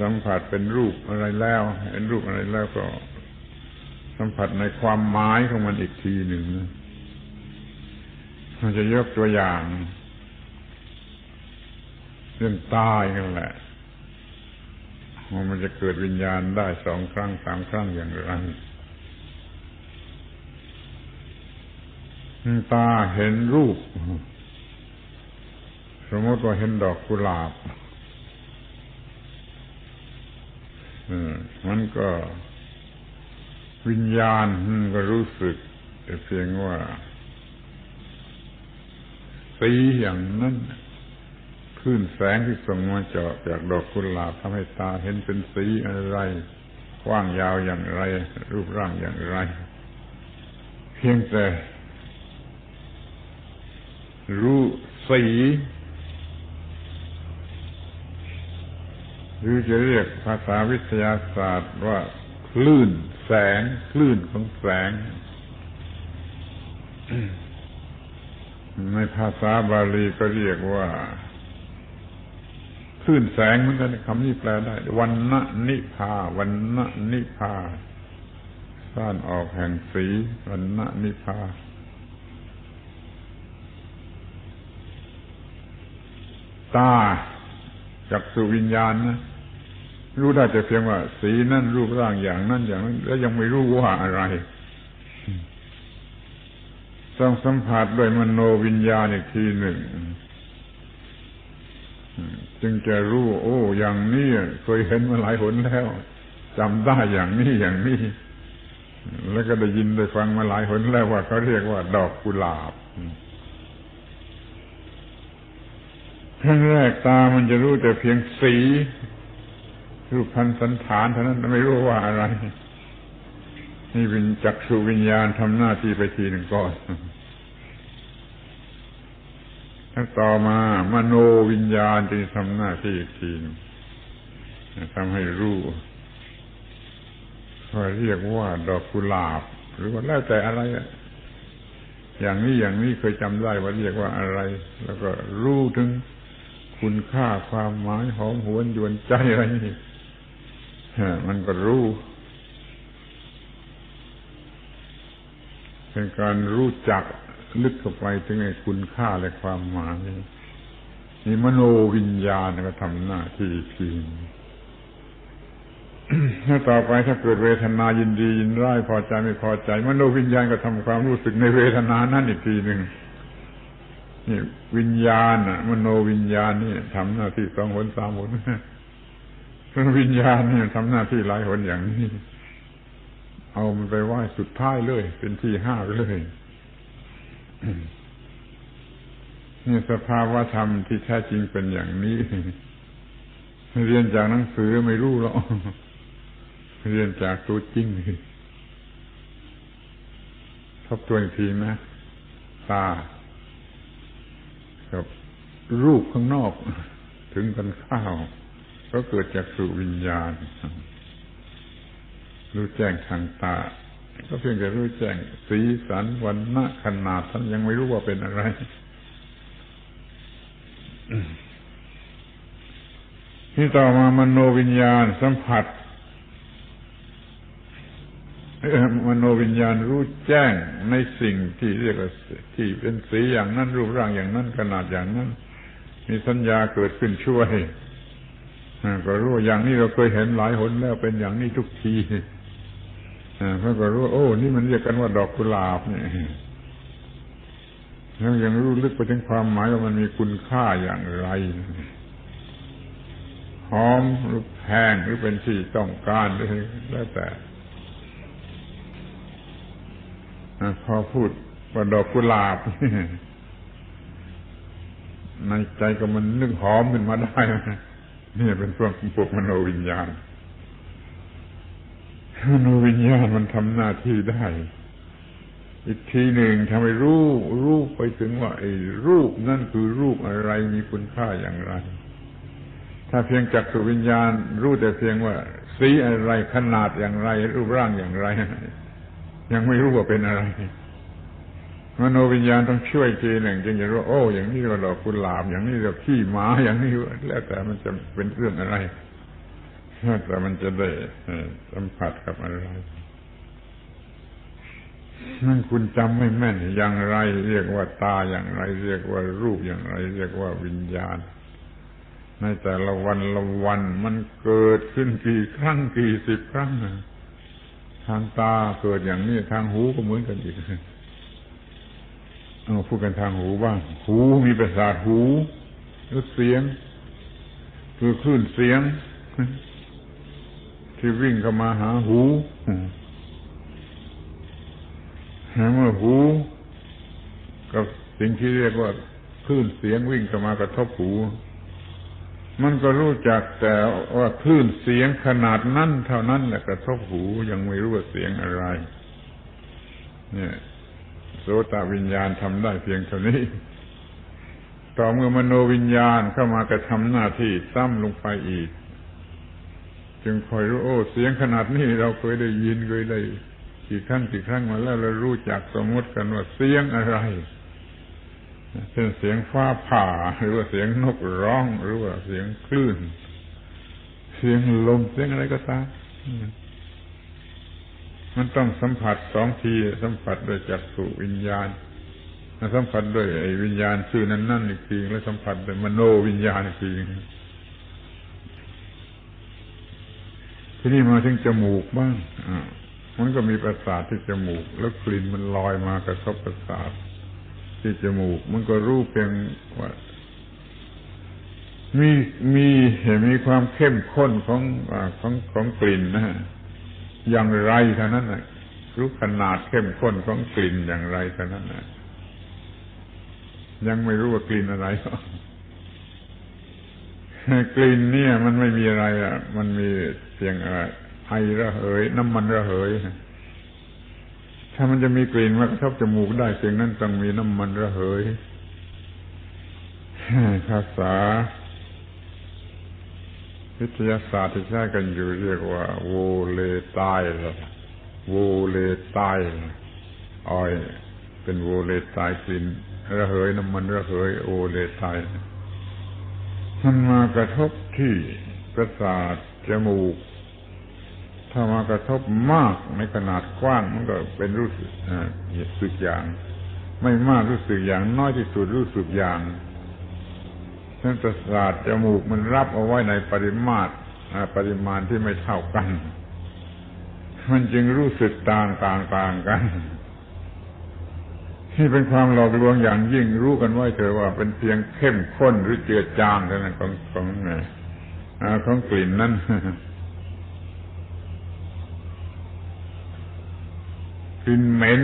สัมผัสเป็นรูปอะไรแล้ว เห็นรูปอะไรแล้วก็ สัมผัสในความหมายของมันอีกทีหนึ่งมันจะยกตัวอย่าง เรื่องตายนั่นแหละว่ามันจะเกิดวิญญาณได้สองครั้งสามครั้งอย่างไรตาเห็นรูป สมมติว่าเห็นดอกกุหลาบ มันก็วิญญาณก็รู้สึกแต่เพียงว่าสีอย่างนั้นคลื่นแสงที่ส่งมาเจาะจากดอกกุหลาบทำให้ตาเห็นเป็นสีอะไรกว้างยาวอย่างไร รูปร่างอย่างไร เพียงแต่รู้สี หรือจะเรียกภาษาวิทยาศาสตร์ว่าคลื่นแสง คลื่นของแสง ในภาษาบาลีก็เรียกว่า คลื่นแสงเหมือนกันคำนี้แปลได้วันณนิพาวันณนิพาสั้นออกแห่งสีวันณนิพาตาจักสุวิญญาณนะ รู้ได้แต่เพียงว่า สีนั่นรูปร่างอย่างนั้นอย่างนั้น แล้วยังไม่รู้ว่าอะไรต้องสัมผัสด้วยมโนวิญญาณอีกทีหนึ่งจึงจะรู้ โอ้ อย่างนี้เคยเห็นมาหลายหนแล้วจำได้อย่างนี้อย่างนี้ แล้วก็ได้ยินได้ฟังมาหลายหนแล้วว่าเขาเรียกว่า ดอกกุหลาบครั้งแรกตามันจะรู้แต่เพียงสี รูปพันสันฐานเท่านั้นไม่รู้ว่าอะไร นี่เป็นจักสุวิญญาณทำหน้าที่ไปทีหนึ่งก่อนถ้าต่อมามโนวิญญาณจะทำหน้าที่อีกทีนึงทำให้รู้ว่าเรียกว่าดอกกุหลาบ หรือว่าแล้วแต่อะไรอย่างนี้อย่างนี้เคยจำได้ว่าเรียกว่าอะไร แล้วก็รู้ถึงคุณค่าความหมายหอมหวนยวนใจอะไรนี่ มันก็รู้ เป็นการรู้จักลึกเข้าไปถึงไอ้คุณค่าและความหมายนี่มโนวิญญาณก็ทำหน้าที่ทีถ้าต่อไปถ้าเกิดเวทนายินดียินร้ายพอใจไม่พอใจ มโนวิญญาณก็ทำความรู้สึกในเวทนานั้นอีกทีหนึ่งนี่วิญญาณมโนวิญญาณนี่ทำหน้าที่สองหนสามหน วิญญาณนี่ทำหน้าที่หลายหนอย่างนี้ เอามันไปไหว้สุดท้ายเลย เป็นที่ห้าเลยนี่สภาวะธรรมที่แท้จริงเป็นอย่างนี้ เรียนจากหนังสือไม่รู้หรอกเรียนจากตัวจริงทบทวนอีกทีนะ ตา กับรูปข้างนอก ถึงกันข้าว ก็เกิดจากสุวิญญาณ รู้แจ้งทางตา ก็เพียงแต่รู้แจ้งสีสันวันณะขนาดท่านยังไม่รู้ว่าเป็นอะไรที่ต่อมามโนวิญญาณสัมผัสมโนวิญญาณรู้แจ้งในสิ่งที่เรียกว่าที่เป็นสีอย่างนั้นรูปร่างอย่างนั้นขนาดอย่างนั้น มีสัญญาเกิดขึ้นช่วย ก็รู้อย่างนี้เราเคยเห็นหลายหนแล้วเป็นอย่างนี้ทุกทีเพื่อก็รู้โอ้ นี่มันเรียกกันว่าดอกกุหลาบเนี่ยแล้วยังรู้ลึกไปถึงความหมายว่ามันมีคุณค่าอย่างไรหอมหรือแพงหรือเป็นที่ต้องการแล้วแต่พอพูดว่าดอกกุหลาบในใจก็มันนึกหอมขึ้นมาได้ นี่เป็นพวกพวกมโนวิญญาณ มโนวิญญาณมันทำหน้าที่ได้ อีกทีหนึ่งทำให้รู้รูปไปถึงว่าไอ้รูปนั่นคือรูปอะไรมีคุณค่าอย่างไร ถ้าเพียงจักสุวิญญาณ รู้แต่เพียงว่า สีอะไรขนาดอย่างไร รูปร่างอย่างไร ยังไม่รู้ว่าเป็นอะไร มโนวิญญาณต้องช่วยทีหนึ่งจึงจะรู้โอ้ อย่างนี้เราดอกกุหลาบ อย่างนี้เราขี้หมาอย่างนี้แล้วแต่มันจะเป็นเรื่องอะไรแล้วแต่มันจะได้สัมผัสกับอะไรนั่นคุณจำไม่แม่น อย่างไร เรียกว่าตาอย่างไร เรียกว่ารูปอย่างไร เรียกว่าวิญญาณ ในแต่ละวันละวันมันเกิดขึ้นกี่ครั้งกี่สิบครั้งทางตาเกิดอย่างนี้ทางหูก็เหมือนกันอีก เอาพูดกันทางหูบ้าง หูมีประสาทหูแล้วเสียง คือคลื่นเสียง ที่วิ่งเข้ามาหาหูเมื่อหู กับสิ่งที่เรียกว่าคลื่นเสียงวิ่งเข้ามากระทบหู มันก็รู้จักแต่ว่าคลื่นเสียงขนาดนั้นเท่านั้นแหละกระทบหูยังไม่รู้ว่าเสียงอะไร เนี่ย โสตวิญญาณทำได้เพียงเท่านี้ ต่อเมื่อมโนวิญญาณเข้ามากระทำหน้าที่ซ้ำลงไปอีก จึงคอยรู้โอ้เสียงขนาดนี้เราเคยได้ยินเคยได้กี่ครั้งกี่ครั้งมาแล้วเรารู้จักสมมติกันว่าเสียงอะไรเช่นเสียงฟ้าผ่า หรือว่าเสียงนกร้อง หรือว่าเสียงคลื่น เสียงลมเสียงอะไรก็ตาม มันต้องสัมผัสสองที สัมผัสด้วยจักษุวิญญาณสัมผัสด้วยไอ้วิญญาณชื่อนั้นนั่นอีกทีแล้วสัมผัสด้วยมโนวิญญาณอีกทีที่นี่มาถึงจมูกบ้างอ่ามันก็มีประสาทที่จมูก แล้วกลิ่นมันลอยมากระทบประสาทที่จมูก มันก็รู้เพียงว่ามีมีเห็นมีความเข้มข้นของของของกลิ่นนะฮะ อย่างไรเท่านั้นนะรู้ขนาดเข้มข้นของกลิ่นอย่างไรเท่านั้นนะยังไม่รู้ว่ากลิ่นอะไรกลิ่นเนี่ย มันไม่มีอะไรอะ มันมีเพียงอะไรไอระเหย น้ำมันระเหยถ้ามันจะมีกลิ่นมากระทบจมูกได้เสียงนั้นต้องมีน้ำมันระเหยภาษา วิทยาศาสตร์ที่ใช้กันอยู่เรียกว่า โวเลตายโวเลตายออย เป็นโวเลตายกลิ่นระเหยน้ำมันระเหยโวเลตายมันมากระทบที่ประสาทจมูก ถ้ามากระทบมากในขนาดกว้างมันก็เป็นรู้สึกสึกอย่าง ไม่มากรู้สึกอย่าง น้อยที่สุดรู้สึกอย่าง เส้นประสาทจมูกมันรับเอาไว้ในปริมาตรปริมาณที่ไม่เท่ากัน มันจึงรู้สึกต่างต่างต่างกันที่เป็นความหลอกลวงอย่างยิ่งรู้กันไว้เถอะว่าเป็นเพียงเข้มข้นหรือเจือจางเท่านั้นของของของกลิ่นนั้นกลิ่นเหม็น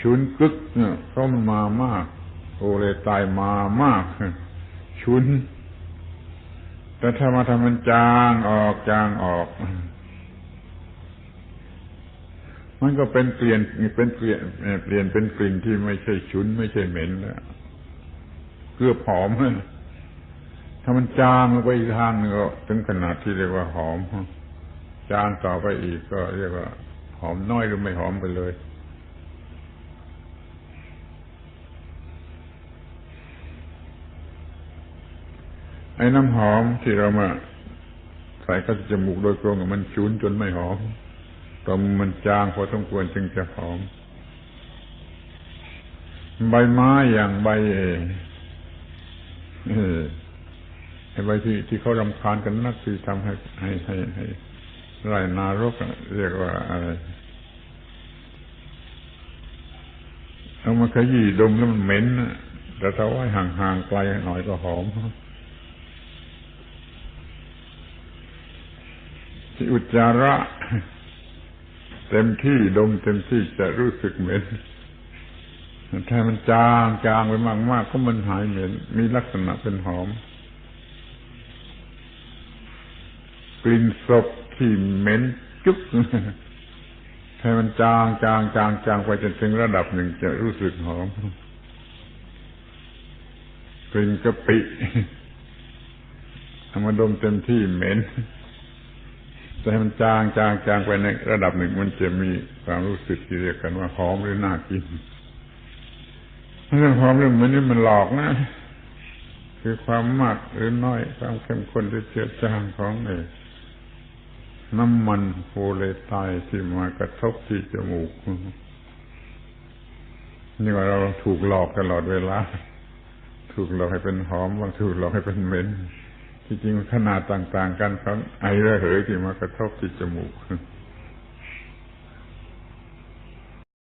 ฉุนกึกเนี่ยเพราะมันมามาก เลตายมามากฉุน แต่ถ้ามาทำมันจางออกจางออก มันก็เป็นเปลี่ยนเป็นเปลี่ยนเปลี่ยนเป็นกลิ่นที่ไม่ใช่ฉุน ไม่ใช่เหม็นแล้วเกือบหอมถ้ามันจางไปอีกทางนึงก็ถึงขนาดที่เรียกว่าหอมจางต่อไปอีกก็เรียกว่า หอมน้อยหรือไม่หอมไปเลย ไอ้น้ำหอมที่เรามาใส่เข้าจมูกโดยตรงมันชุนจนไม่หอมตอนมันจางพอต้องควรจึงจะหอม ใบไม้อย่างใบเอไอ้ใบที่ที่เขารำคาญกันนักที่ทำให้ให้ให้ให้ไรนารกเรียกว่าอะไรเอามาขยี้ดมแล้วมันเหม็นแต่ถ้าไว้ห่างๆไกลหน่อยก็หอม ที่อุจจาระ เต็มที่ดมเต็มที่จะรู้สึกเหม็นถ้ามันจางจางไปมากๆก็มันหายเหม็นมีลักษณะเป็นหอม กลิ่นศพที่เหม็นจุ๊บให้มันจางจางจางจางไปจนถึงระดับหนึ่งจะรู้สึกหอมกลิ่นกะปิเอามาดมเต็มที่เหม็น แต่ให้มันจางจางจางไปในระดับหนึ่งมันจะมีความรู้สึกที่เรียกกันว่าหอมหรือน่ากินเรื่องหอมเรื่องมันนี่มันหลอกนะ คือความมากหรือน้อยความเข้มข้นหรือเจือจางของไอ้น้ำมันโพเลไตที่มากระทบที่จมูกนี่ว่าเราถูกหลอกตลอดเวลา ถูกหลอกให้เป็นหอมบางถูกหลอกให้เป็นเหม็น ที่จริงขนาดต่าง ๆ กันของไอระเหยที่มากระทบที่จมูก